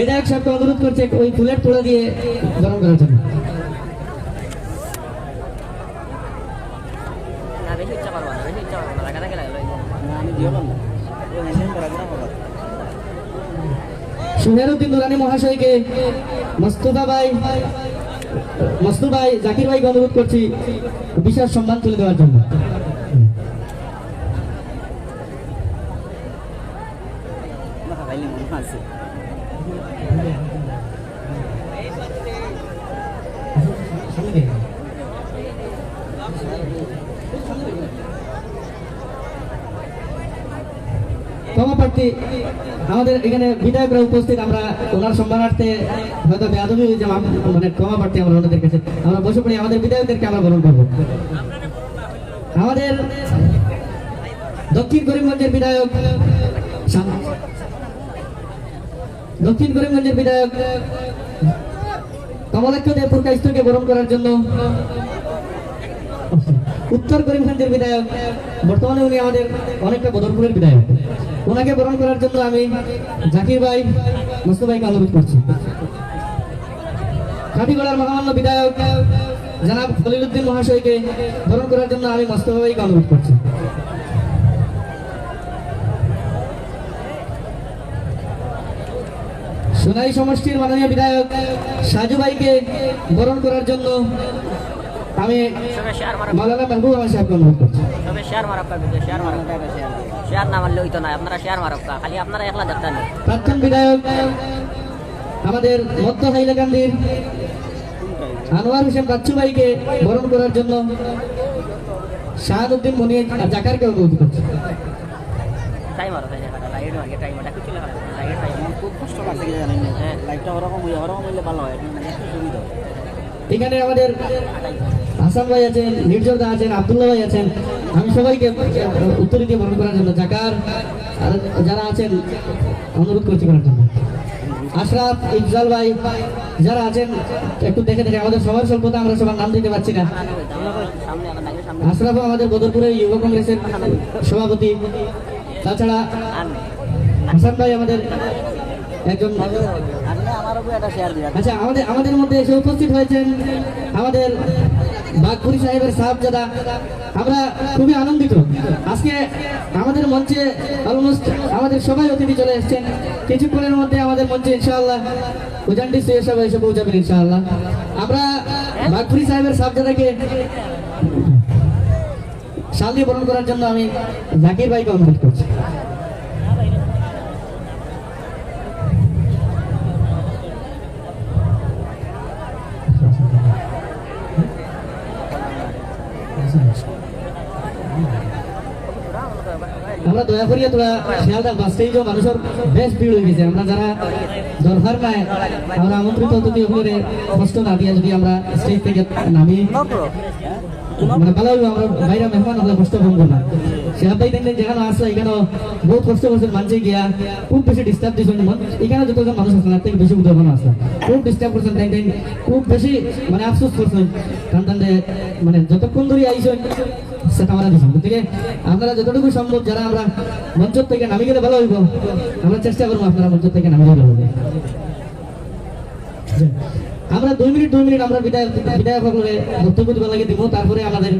বিধায়ক সাহেবকে অনুরোধ করছে, ওই ফুলের তোড়া দিয়ে বরণ করার জন্য। সুহেরুদ্দিন নুরানি মহাশয়কে মস্তুফা ভাই মস্তু ভাই, জাকির ভাইকে অনুরোধ করছি বিশেষ সম্মান তুলে দেওয়ার জন্য। আছে। ক্ষমাপ্রার্থী আমাদের এখানে বিধায়করা উপস্থিত, আমরা ওনার সম্মানার্থে হয়তো হয়ে মানে ক্ষমাপ্রার্থী আমরা ওনাদের কাছে। আমরা বসে পড়ি, আমাদের বিধায়কদেরকে আমরা বরণ করব। আমাদের দক্ষিণ করিমগঞ্জের বিধায়ক দক্ষিণ করিমগঞ্জের বিধায়ক কমলাক্ষ দেব পুরকাইস্তকে বরণ করার জন্য উত্তর করিমগঞ্জের বিধায়ক, বর্তমানে উনি আমাদের অনেকটা বদরপুরের বিধায়ক। ওনাকে বরণ করার জন্য আমি জাকির ভাই মুস্তফা ভাইকে অনুরোধ করছি। কাঠিগড়ার মহামান্য বিধায়ক জনাব খলিলুদ্দিন মহাশয়কে বরণ করার জন্য আমি মোস্তফা ভাইকে অনুরোধ করছি। সোনাই সমষ্টির মাননীয় বিধায়ক সাজু ভাইকে বরণ করার জন্য আমি মাওলানা মেহবুব আমার সাহেবকে অনুরোধ করছি। শেয়ার শেয়ার শেয়ার না মারলে হইতো না আপনারা শেয়ার খালি আপনারা একলা দেখতেন প্রাক্তন বিধায়ক আমাদের মধ্য হাইলাকান্দির আনোয়ার হোসেন বাচ্চু ভাইকে বরণ করার জন্য শাহাদুদ্দিন মনি জাকারকে অনুরোধ করছি। টাইম আর তাই দেখা লাইট মার্কে টাইম এটা কিছু লেখা লাইট টাইম খুব কষ্ট লাগছে কি জানেন? না লাইটটা ওরকম হইলে ওরকম হইলে ভালো হয় মানে একটু সুবিধা এখানে আমাদের হাসান ভাই আছেন নির্জরদা আছেন আব্দুল্লাহ ভাই আছেন। আমি সবাইকে উত্তর দিয়ে বরণ করার জন্য জাকার যারা আছেন অনুরোধ করছি করার জন্য। আশরাফ ইফজাল ভাই যারা আছেন একটু দেখে দেখে আমাদের সবার স্বল্পতা আমরা সবার নাম দিতে পারছি না। আশরাফও আমাদের বদরপুরের যুব কংগ্রেসের সভাপতি। তাছাড়া হাসান ভাই আমাদের একজন আচ্ছা আমাদের আমাদের মধ্যে এসে উপস্থিত হয়েছেন আমাদের বাঘপুরি সাহেবের সাহেবজাদা। আমরা খুবই আনন্দিত। আজকে আমাদের মঞ্চে অলমোস্ট আমাদের সবাই অতিথি চলে এসেছেন। কিছুক্ষণের মধ্যে আমাদের মঞ্চে ইনশাআল্লাহ উজানটি সৈয়দ সাহেব এসে পৌঁছাবেন ইনশাআল্লাহ। আমরা বাঘপুরি সাহেবের সাহেবজাদাকে শাল দিয়ে বরণ করার জন্য আমি জাকির ভাইকে অনুরোধ করছি। আমরা দয়া করিয়া তোরা শিয়ালদা বাস স্টেজও মানুষের বেশ ভিড় হয়ে গেছে। আমরা যারা দরকার নাই আমরা আমন্ত্রিত অতিথি হলে কষ্ট না দিয়ে যদি আমরা স্টেজ থেকে নামি। ভালো বাইরে মেহমান হলে কষ্ট ভঙ্গ না। ভাই দেখলেন যেখানে আসলে এখানে বহুত কষ্ট করছেন মানুষে গিয়া। খুব বেশি ডিস্টার্ব দিয়েছেন এখানে যতজন মানুষ আছেন তার থেকে বেশি উদাহরণ আসলাম খুব ডিস্টার্ব করছেন তাই তাই খুব বেশি মানে আফসোস করছেন কারণ মানে যতক্ষণ ধরে আইসেন সেটা আমরা দিচ্ছেন গতিকে আপনারা যতটুকু সম্ভব যারা আমরা মঞ্চ থেকে নামি গেলে ভালো হইব, আমরা চেষ্টা করব আপনারা মঞ্চ থেকে নামি গেলে হবে আমরা দুই মিনিট দুই মিনিট আমরা বিদায় বিদায় বক্তব্য দিবার লাগে দিব তারপরে আমাদের